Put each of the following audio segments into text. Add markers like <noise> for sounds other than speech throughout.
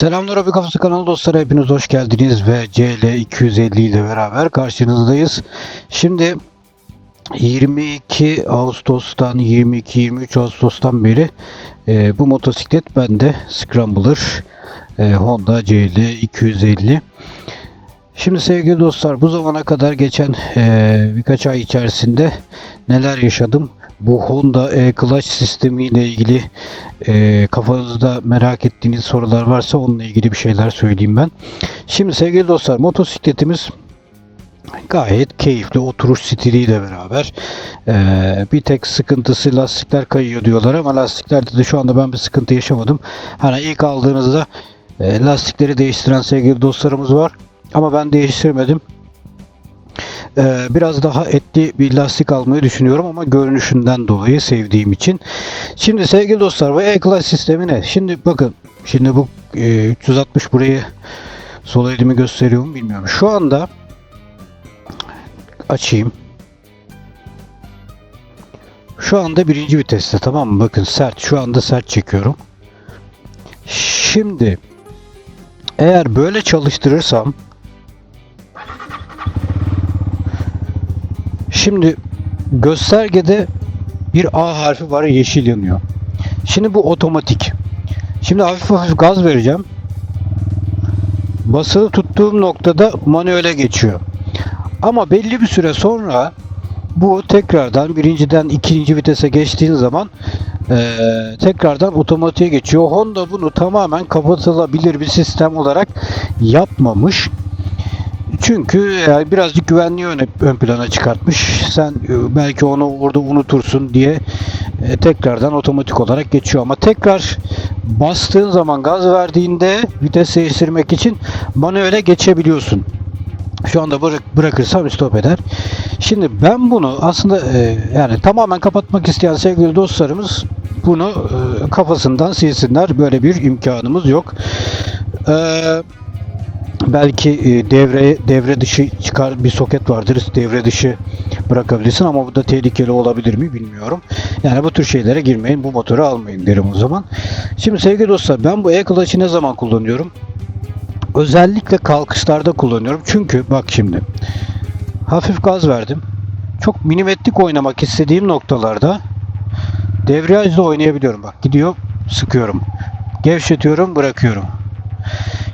Selamlar Abi Kafası kanalı dostları hepiniz hoş geldiniz ve CL 250 ile beraber karşınızdayız. Şimdi 22 Ağustos'tan 22-23 Ağustos'tan beri e, bu motosiklet bende Scrambler e, Honda CL 250. Şimdi sevgili dostlar bu zamana kadar geçen e, birkaç ay içerisinde neler yaşadım? Bu Honda e-Clutch sistemi ile ilgili e, kafanızda merak ettiğiniz sorular varsa onunla ilgili bir şeyler söyleyeyim ben. Şimdi sevgili dostlar motosikletimiz gayet keyifli oturuş stiliyle beraber e, bir tek sıkıntısı lastikler kayıyor diyorlar ama lastiklerde de şu anda ben bir sıkıntı yaşamadım. Hani ilk aldığınızda e, lastikleri değiştiren sevgili dostlarımız var ama ben değiştirmedim. Ee, biraz daha etli bir lastik almayı düşünüyorum ama görünüşünden dolayı sevdiğim için. Şimdi sevgili dostlar bu E-Class sistemi ne? Şimdi bakın şimdi bu e, 360 burayı sol elimi gösteriyor mu bilmiyorum. Şu anda açayım. Şu anda birinci viteste tamam mı? Bakın sert. Şu anda sert çekiyorum. Şimdi eğer böyle çalıştırırsam Şimdi göstergede bir A harfi var yeşil yanıyor. Şimdi bu otomatik. Şimdi hafif hafif gaz vereceğim. Basılı tuttuğum noktada manuele geçiyor. Ama belli bir süre sonra bu tekrardan birinciden ikinci vitese geçtiğin zaman eee, tekrardan otomatiğe geçiyor. Honda bunu tamamen kapatılabilir bir sistem olarak yapmamış. Çünkü yani birazcık güvenliği ön, ön plana çıkartmış. Sen e, belki onu orada unutursun diye e, tekrardan otomatik olarak geçiyor. Ama tekrar bastığın zaman gaz verdiğinde vites değiştirmek için manuele geçebiliyorsun. Şu anda bırak, bırakırsam stop eder. Şimdi ben bunu aslında e, yani tamamen kapatmak isteyen sevgili dostlarımız bunu e, kafasından silsinler. Böyle bir imkanımız yok. Eee belki e, devre devre dışı çıkar bir soket vardır devre dışı bırakabilirsin ama bu da tehlikeli olabilir mi bilmiyorum. Yani bu tür şeylere girmeyin bu motoru almayın derim o zaman. Şimdi sevgili dostlar ben bu e-clutch'ı ne zaman kullanıyorum? Özellikle kalkışlarda kullanıyorum. Çünkü bak şimdi hafif gaz verdim. Çok milimetrik oynamak istediğim noktalarda debriyajla oynayabiliyorum. Bak gidiyor sıkıyorum. Gevşetiyorum bırakıyorum.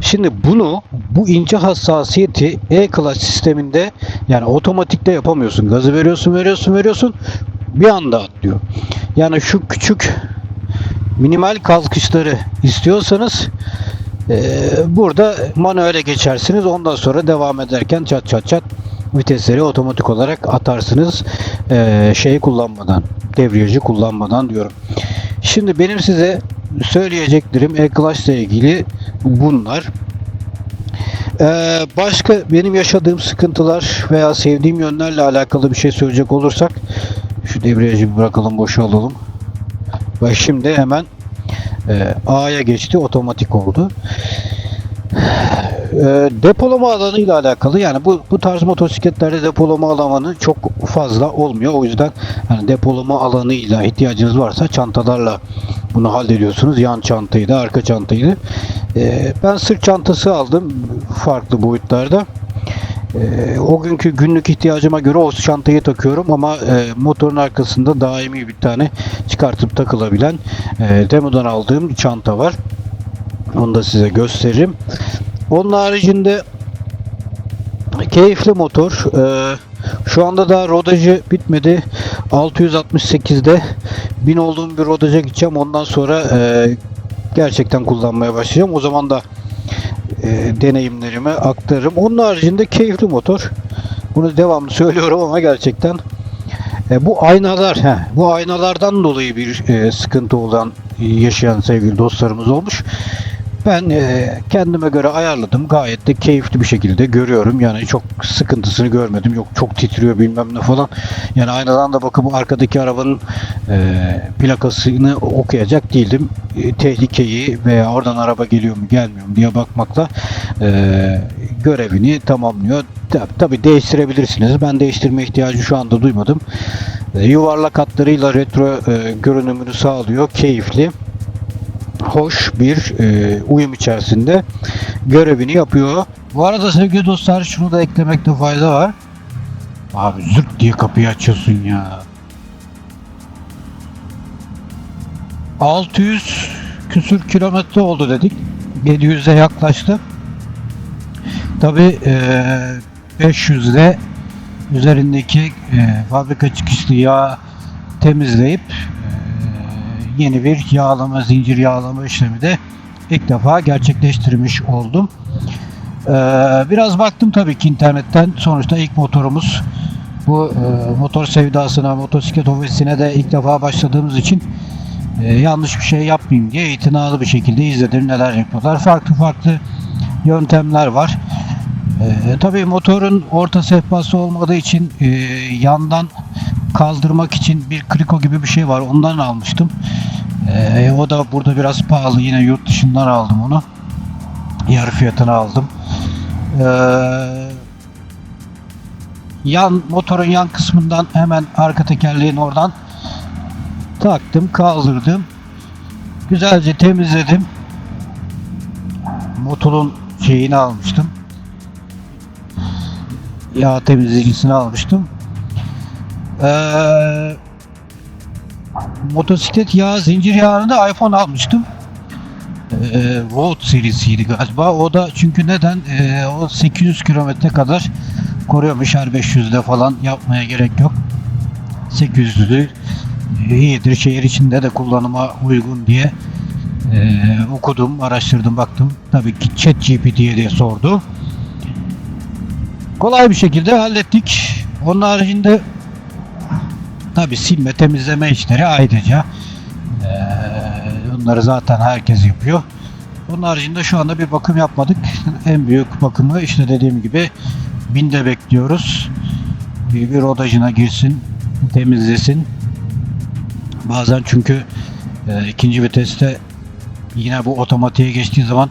Şimdi bunu bu ince hassasiyeti E-Clutch sisteminde yani otomatikte yapamıyorsun. Gazı veriyorsun, veriyorsun, veriyorsun bir anda atlıyor. Yani şu küçük minimal kalkışları istiyorsanız eee, burada manuele geçersiniz. Ondan sonra devam ederken çat çat çat vitesleri otomatik olarak atarsınız. Eee şeyi kullanmadan, debriyajı kullanmadan diyorum. Şimdi benim size söyleyeceklerim E-Clutch ile ilgili bunlar. Ee, başka benim yaşadığım sıkıntılar veya sevdiğim yönlerle alakalı bir şey söyleyecek olursak şu debriyajı bir bırakalım boşa alalım. Ve şimdi hemen e, A'ya geçti otomatik oldu. E, depolama alanı ile alakalı yani bu bu tarz motosikletlerde depolama alanı çok fazla olmuyor. O yüzden hani depolama alanıyla ihtiyacınız varsa çantalarla bunu hallediyorsunuz. Yan çantayı da arka çantayı da. E, ben sırt çantası aldım farklı boyutlarda. E, o günkü günlük ihtiyacıma göre o çantayı takıyorum ama e, motorun arkasında daimi bir tane çıkartıp takılabilen e, demodan aldığım çanta var. Onu da size gösteririm. Onun haricinde keyifli motor. Ee, şu anda da rodajı bitmedi. 668'de bin olduğum bir rodaja gideceğim. Ondan sonra e, gerçekten kullanmaya başlayacağım. O zaman da e, deneyimlerimi aktarırım. Onun haricinde keyifli motor. Bunu devamlı <laughs> söylüyorum ama gerçekten e, bu aynalar, he, bu aynalardan dolayı bir e, sıkıntı olan yaşayan sevgili dostlarımız olmuş. Ben e, kendime göre ayarladım. Gayet de keyifli bir şekilde görüyorum. Yani çok sıkıntısını görmedim. Yok çok titriyor bilmem ne falan. Yani aynadan da bakıp arkadaki arabanın e, plakasını okuyacak değildim. E, tehlikeyi veya oradan araba geliyor mu gelmiyor mu diye bakmakla görevini tamamlıyor. Tabi, değiştirebilirsiniz. Ben değiştirme ihtiyacı şu anda duymadım. Yuvarlak hatlarıyla retro görünümünü sağlıyor. Keyifli. Hoş bir e, uyum içerisinde görevini yapıyor. Bu arada sevgili dostlar şunu da eklemekte fayda var. Abi zırt diye kapıyı açıyorsun ya. 600 küsür kilometre oldu dedik. 700'e yaklaştı. Tabi 500'de üzerindeki e, fabrika çıkışlı yağ temizleyip e, yeni bir yağlama, zincir yağlama işlemi de ilk defa gerçekleştirmiş oldum. E, biraz baktım tabii ki internetten. Sonuçta ilk motorumuz bu e, motor sevdasına, motosiklet ofisine de ilk defa başladığımız için e, yanlış bir şey yapmayayım diye itinalı bir şekilde izledim neler yapıyorlar. Farklı farklı yöntemler var. E, tabii motorun orta sehpası olmadığı için e, yandan kaldırmak için bir kriko gibi bir şey var. Ondan almıştım. E, o da burada biraz pahalı. Yine yurt dışından aldım onu. Yarı fiyatına aldım. E, yan motorun yan kısmından hemen arka tekerleğin oradan taktım, kaldırdım. Güzelce temizledim. Motorun şeyini almıştım. Yağ temizleyicisini almıştım. Ee, motosiklet yağı, zincir yağını da iPhone almıştım. Ee, Road serisiydi galiba. O da çünkü neden? Ee, o 800 kilometre kadar koruyormuş her 500'de falan yapmaya gerek yok. 800'lü iyidir. Şehir içinde de kullanıma uygun diye e, okudum, araştırdım, baktım. Tabii ki ChatGPT'ye diye sordu. Kolay bir şekilde hallettik. Onun haricinde tabii silme, temizleme işleri ayrıca. E, onları zaten herkes yapıyor. Onun haricinde şu anda bir bakım yapmadık. En büyük bakımı işte dediğim gibi binde bekliyoruz. Bir, bir rodajına girsin, temizlesin. Bazen çünkü e, ikinci viteste yine bu otomatiğe geçtiği zaman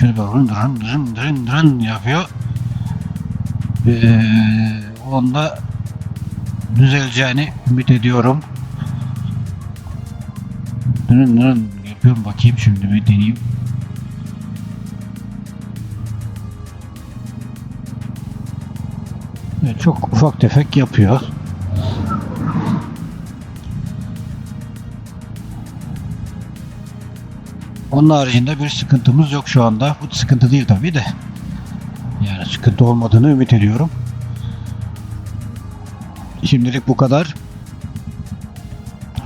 şöyle bir rın rın rın rın yapıyor. E, onda düzeleceğini ümit ediyorum. Rın rın yapıyorum bakayım şimdi bir deneyeyim. Evet, çok ufak tefek yapıyor. Onun haricinde bir sıkıntımız yok şu anda. Bu sıkıntı değil tabii de. Yani sıkıntı olmadığını ümit ediyorum. Şimdilik bu kadar.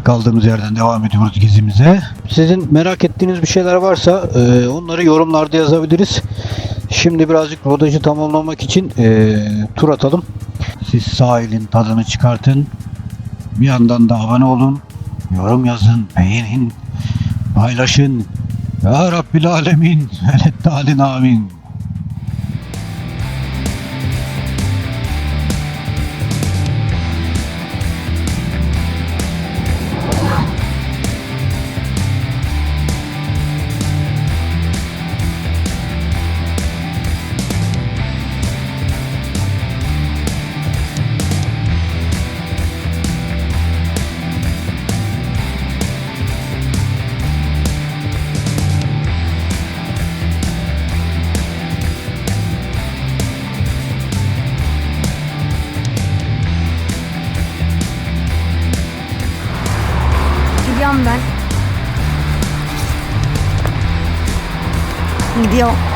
Kaldığımız yerden devam ediyoruz gezimize. Sizin merak ettiğiniz bir şeyler varsa e, onları yorumlarda yazabiliriz. Şimdi birazcık rodajı tamamlamak için e, tur atalım. Siz sahilin tadını çıkartın. Bir yandan da abone olun. Yorum yazın, beğenin, paylaşın. Ya Rabbil Alemin, <laughs> velettalin amin. 你不